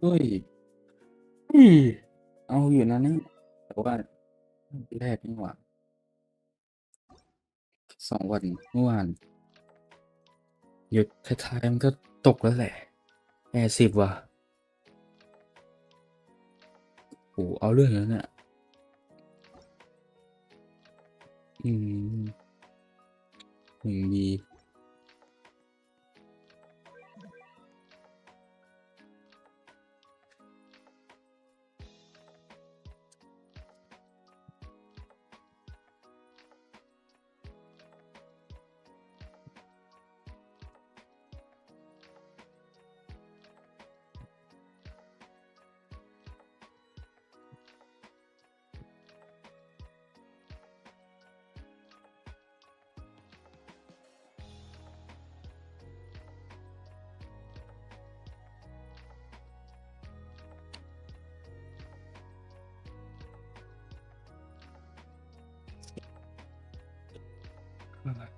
เฮ้ยอืมเอาอยู่นะเนี่ยแต่ว่าแรกนี่หว่าสองวันเมื่อวานหยุดท้ายๆมันก็ตกแล้วแหละแอร์สิบว่ะโอ้เอาเรื่องแล้วเนี่ยอืมหนึ่งดี อืม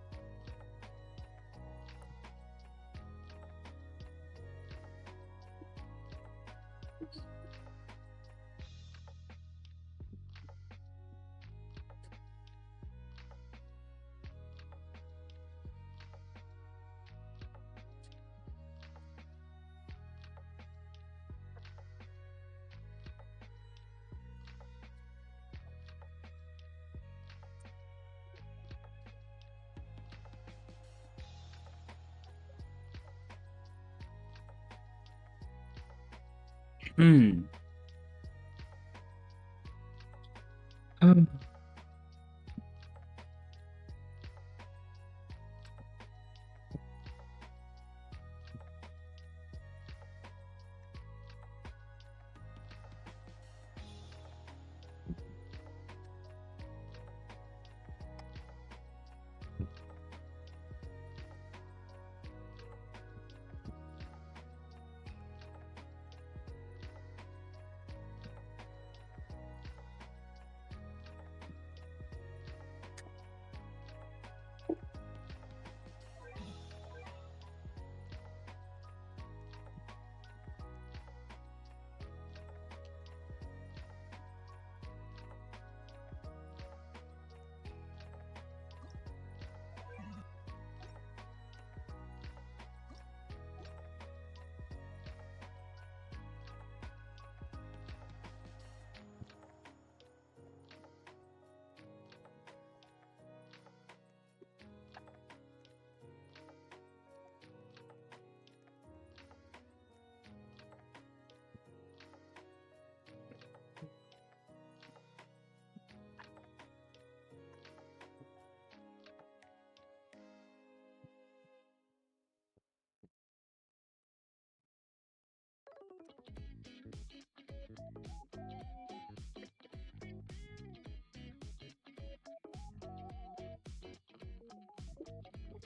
เ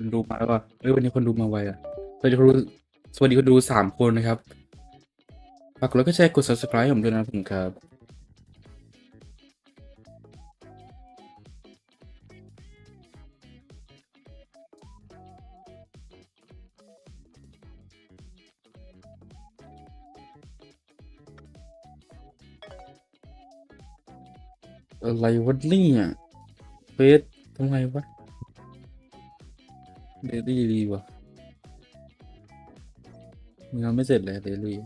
คนดูมาแล้วว่ะเอ้ยวันนี้คนดูมาไวอะสวัสดีคนดูสวัสดีคนดูสามคนนะครับฝากกดไลค์ก็แชร์กด subscribe ผมด้วยนะผมครับอะไรวะเนี่ยเฟสทำไมวะ เดลี่รีวะยังไม่เสร็จเลยเดลี่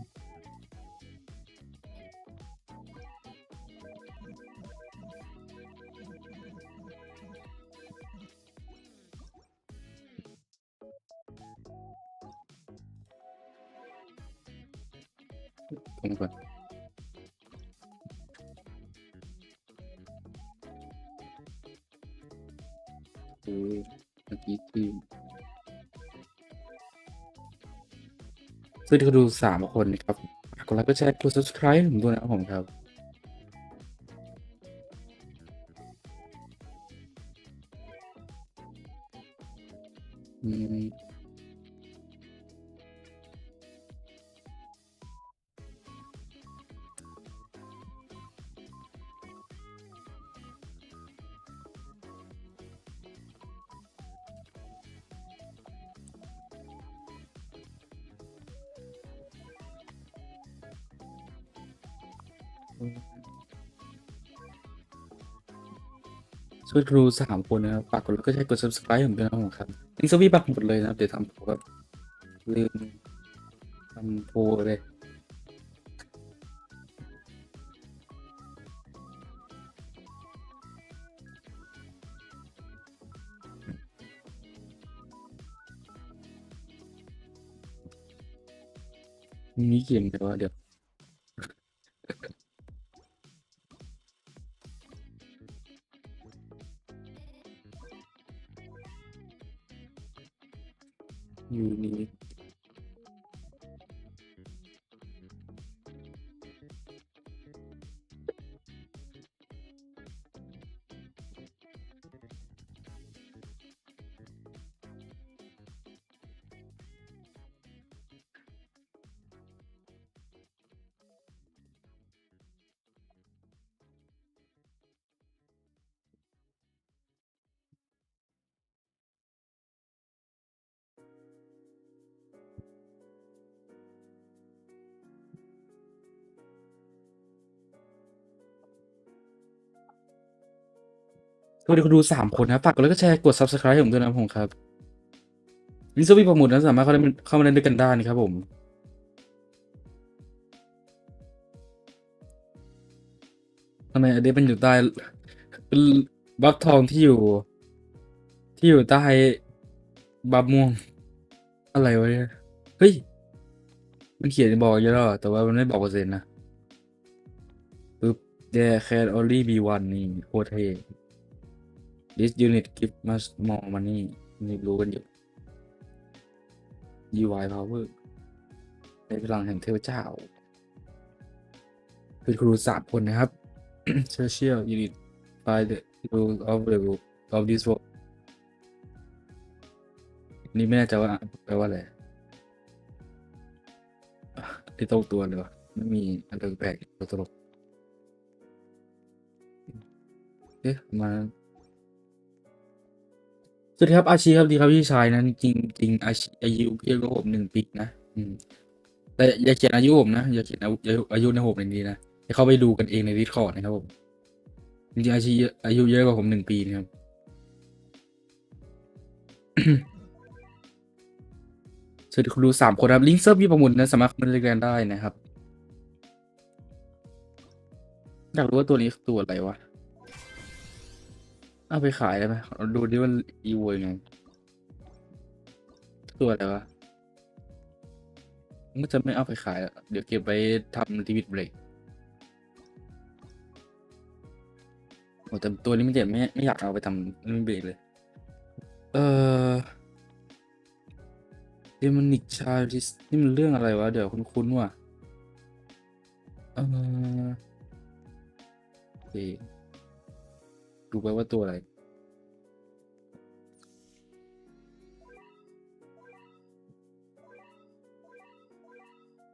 สวัสดีคนดูสามคนครับกดไลค์ก็แชร์กด subscribe ผมด้วยนะครับผมครับ ช่วยครูสามคนนะครับฝากกดแล้วก็ใช้กด subscribe ผมด้วยนะครับผมครับลิงก์สวีปักหมดเลยนะครับ เดี๋ยวทำโพลแบบลืมทำโพลเลยมีเกมแต่ว่าเดี๋ยว สวัสดีคนดูสามคนนะครับฝากกดแล้วก็แชร์กด subscribe ให้ผมด้วยนะผมครับลิงก์สวีประมูลนั้นสามารถเข้ามาเข้ามาเล่นด้วยกันได้นะครับผมทำไมอันนี้มันอยู่ใต้เป็นบัฟทองที่อยู่ ที่อยู่ใต้บัฟม่วง อะไรวะเนี่ยเฮ้ย มันเขียนบอกเยอะแล้วอแต่ว่ามันไม่บอกเปอร์เซ็นต์นะปึ๊บ there can only be one นี่โคตรเท่ this unit give much more money นี่รู้กันอยู่ UI power ในพลังแห่งเทพเจ้าเป็นครูสามคนนะครับ special unit by the rule of the world of this world นี่ไม่แน่ใจว่าแปลว่าอะไรไอ้ตรงตัวเลยวะไม่มีอะไรแปลกตลกเอ๊ะมา สวัสดีครับอาชีครับดีครับพี่ชายนะจริงจริงอาชีอายุเยอะกว่าผมหนึ่งปีนะอืมแต่อย่าเขียนอายุผมนะอย่าเขียนอายุอายุในผมในนี้นะให้เข้าไปดูกันเองในดิสคอร์ดนะครับผมจริงๆอาชีอายุเยอะกว่าผมหนึ่งปีนะครับสวัสดีคุณดูสามคนครับลิงก์เซิร์ฟมีประมูลนะสามารถเข้ามาเล่นกันได้นะครับอยากรู้ว่าตัวนี้ตัวอะไรวะ เอาไปขายได้ไหมเราดูดิว่าอีโวยังไงตัวอะไรวะมันก็จะไม่เอาไปขายอะเดี๋ยวเก็บไว้ทำทีวิตเบรกโอ้แต่ตัวนี้มันเจ็บไม่ไม่อยากเอาไปทำทีวิตเบรกเลย เออเดมอนิกชาลิสนี่มันเรื่องอะไรวะ เดี๋ยวคุ้นๆว่ะ เออโอเค ดูไปว่าตัวอะไร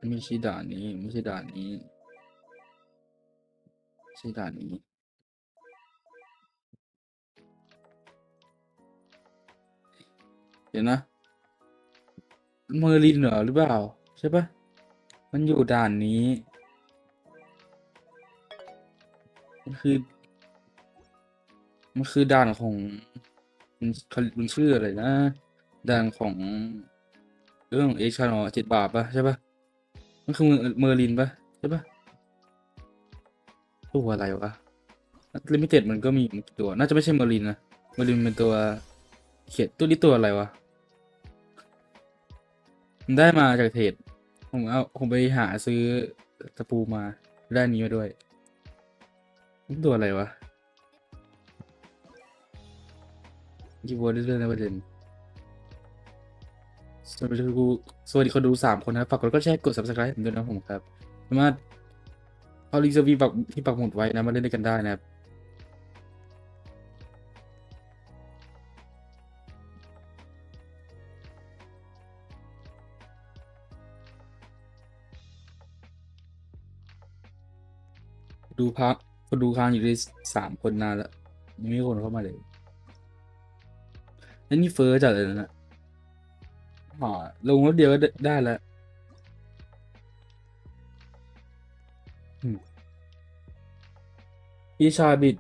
ไม่ใช่ด่านนี้ ไม่ใช่ด่านนี้ไม่ใช่ด่านนี้เดี๋ยวนะเมอร์ลินเหรอหรือเปล่า ใช่ปะมันอยู่ด่านนี้มันคือ มันคือด่านของมันมันชื่ออะไรนะด่านของเรื่องเอชานอเจ็ดบาทปะใช่ปะมันคือเมอร์ลินปะใช่ปะตัวอะไรวะลิมิเต็ดมันก็มีตัว น่าจะไม่ใช่เมอร์ลินนะเมอร์ลินเป็นตัวเขียนตัวนี้ตัวอะไรวะผมได้มาจากเทรดผมเอาผมไปหาซื้อตะปูมาได้นนี้มาด้วย ตัวอะไรวะ ยีโวได้เรื่องในประเด็นสวัสดีคุณสวัสดีคนดูสามคนนะฝากกดก็แชร์กด subscribe ด้วยนะผมครับสามารถเอาลิงก์สวีปักที่ปักหมุดไว้นะมาเล่นด้วยกันได้นะครับดูพักคนดูค้างอยู่ที่สามคนนานแล้วยังไม่มีคนเข้ามาเลย แล้วนี่เฟอร์จัดเลยนะอ๋อลงรถเดียวก็ได้แล้วพี่ชาบิด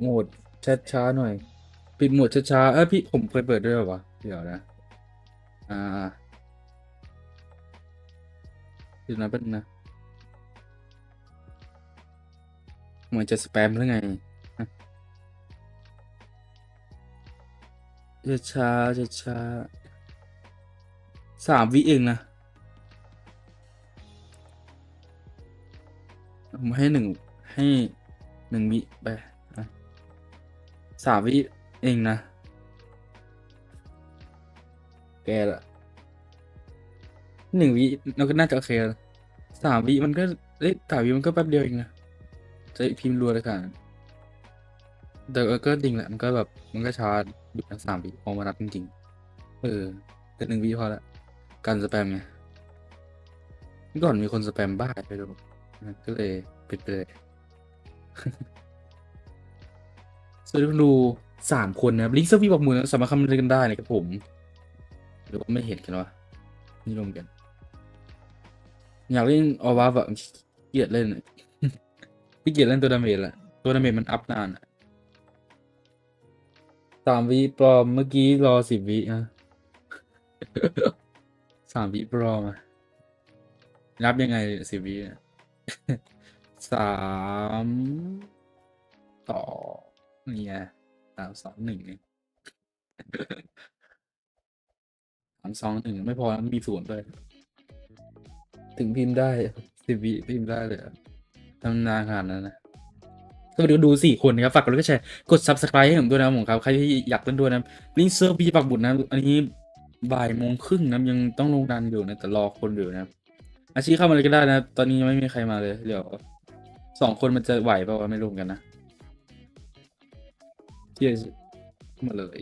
โหมดช้าช้าหน่อย ปิดโหมดช้าช้าเอ้ยพี่ผมเคยเปิดด้วยหรอวะเดี๋ยวนะ อ่าเดี๋ยวนะแป๊บนึงนะ เหมือนจะสแปมหรือไง ช้าช้าช้าช้าสามวิเองนะผมให้หนึ่งให้หนึ่งวิไปสามวิเองนะ แกละหนึ่งวิเราก็น่าจะโอเคแล้วสามวิมันก็เอ้ยสามวิมันก็แป๊บเดียวเองนะ จะพิมพ์รัวเลยค่ะ แต่ก็ดิ่งแหละมันก็แบบมันก็ช้าอยู่นะสามวิพอมานับจริงๆเออแต่หนึ่งวิพอละการสแปมไงเมื่อก่อนมีคนสแปมบ้าไปดูก็เลยปิดไปเลยสวัสดีคุณดูสามคนนะครับลิงก์เซอร์วีบอกมือสามารถเข้ามาเล่นกันได้นะครับผม หรือว่าไม่เห็นกันวะนี่ลงกัน อยากเล่นออวาแบบเกลียดเล่นพี่เกลียดเล่นตัวดาเมจแหละตัวดาเมจมันอัพนานอะามวิปลอมเมื่อกี้รอสิบวิอะสามวิปลอมอะนับยังไงสิบวิอะสามต่อนี่ไงสามสองหนึ่งเองสามสองหนึ่งไม่พอมีศูนย์ด้วยถึงพิมพ์ได้สิบวิพิมพ์ได้เลยทำนานขนาดนั้นนะ ก็ไปดูดูสี่คนนะครับ ฝากกดไลค์กดแชร์ กด subscribe ให้ผมด้วยนะครับผมครับ ใครที่อยากเล่นด้วยนะลิงก์เซิร์ฟพี่ปักบุตรนะอันนี้บ่ายโมงครึ่งนะยังต้องลงดันอยู่นะแต่รอคนอยู่นะอาชีพเข้ามาเลยก็ได้นะ ตอนนี้ยังไม่มีใครมาเลย เดี๋ยวสองคนมันจะไหวเปล่าวะไม่รู้เหมือนกันนะเที่ยมาเลย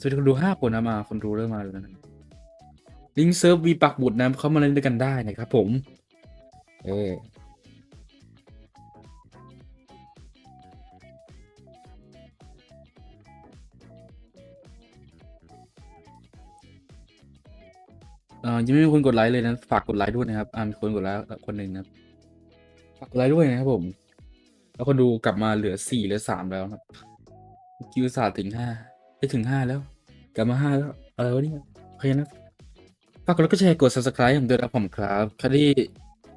สวัสดีคนดูห้าคนนะมา คนดูเริ่มมาแล้วนะลิงก์เซิร์ฟวีปักบุตรนะเข้ามาเล่นด้วยกันได้นะครับผม เออ เอ่อยังไม่มีคนกดไลค์เลยนะฝากกดไลค์ด้วยนะครับอ่ามีคนกดไลค์คนหนึ่งนะครับฝากกดไลค์ด้วยนะครับผม แล้วคนดูกลับมาเหลือสี่เหลือสามแล้วนะครับคิวสาถึงห้าไปถึงห้าแล้ว กลับมาห้าแล้วอะไรวะเนี่ยโอเคนะฝากกดไลค์กดแชร์กด subscribe ผมด้วยนะผมครับครที่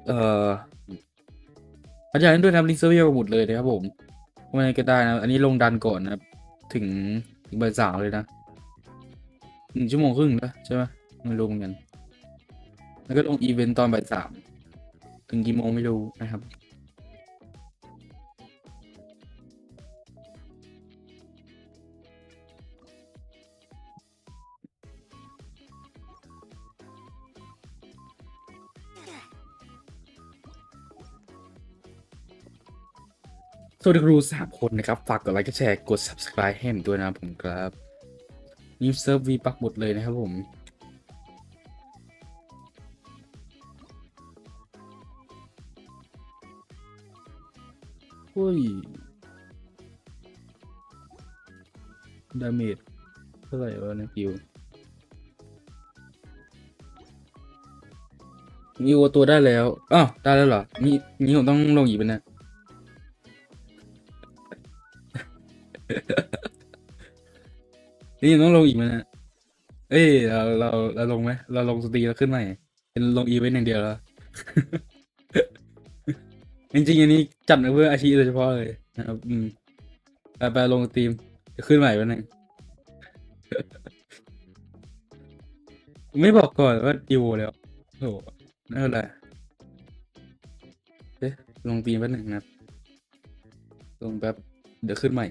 เอ่ออยากเล่นด้วยนะครับลิงก์เซอร์เวอร์หมดเลยนะครับผมไม่ก็ได้นะ อันนี้ลงดันก่อนนะครับ ถึงถึงบ่ายสามเลยนะหนึ่งชั่วโมงครึ่งนะใช่ไหมไม่รู้เหมือนกัน แล้วก็ลงอีเวนต์ตอนบ่ายสามถึงกี่โมงไม่รู้นะครับ สวัสดีครูสามคนนะครับ ฝากกดไลค์กดแชร์กด subscribe ให้ผมด้วยนะผมครับนี่เซิร์ฟวีปักหมดเลยนะครับผม อุ้ยดาเมจเท่าไหร่วะเนะกิวมีวัวตัวได้แล้ว อ้าวได้แล้วเหรอมีมีผมต้องลงอีกเป็นนะ นี่ต้องลงอีกไหมนะ เอ้ยเราเราเราลงไหมเราลงสตรีแล้วขึ้นใหม่เป็นลงอีเวนต์อย่างเดียวแล้ว จริงๆอันนี้จัดมาเพื่ออาชีพโดยเฉพาะเลยนะครับอืมไปไปลงสตรีมจะขึ้นใหม่วันหนึ่ง ไม่บอกก่อนว่าดีโวแล้วโอ้โหไม่เป็นไรเอ๊ะลงตีมแป๊บหนึ่งนะครับ ลงแป๊บ เดี๋ยวขึ้นใหม่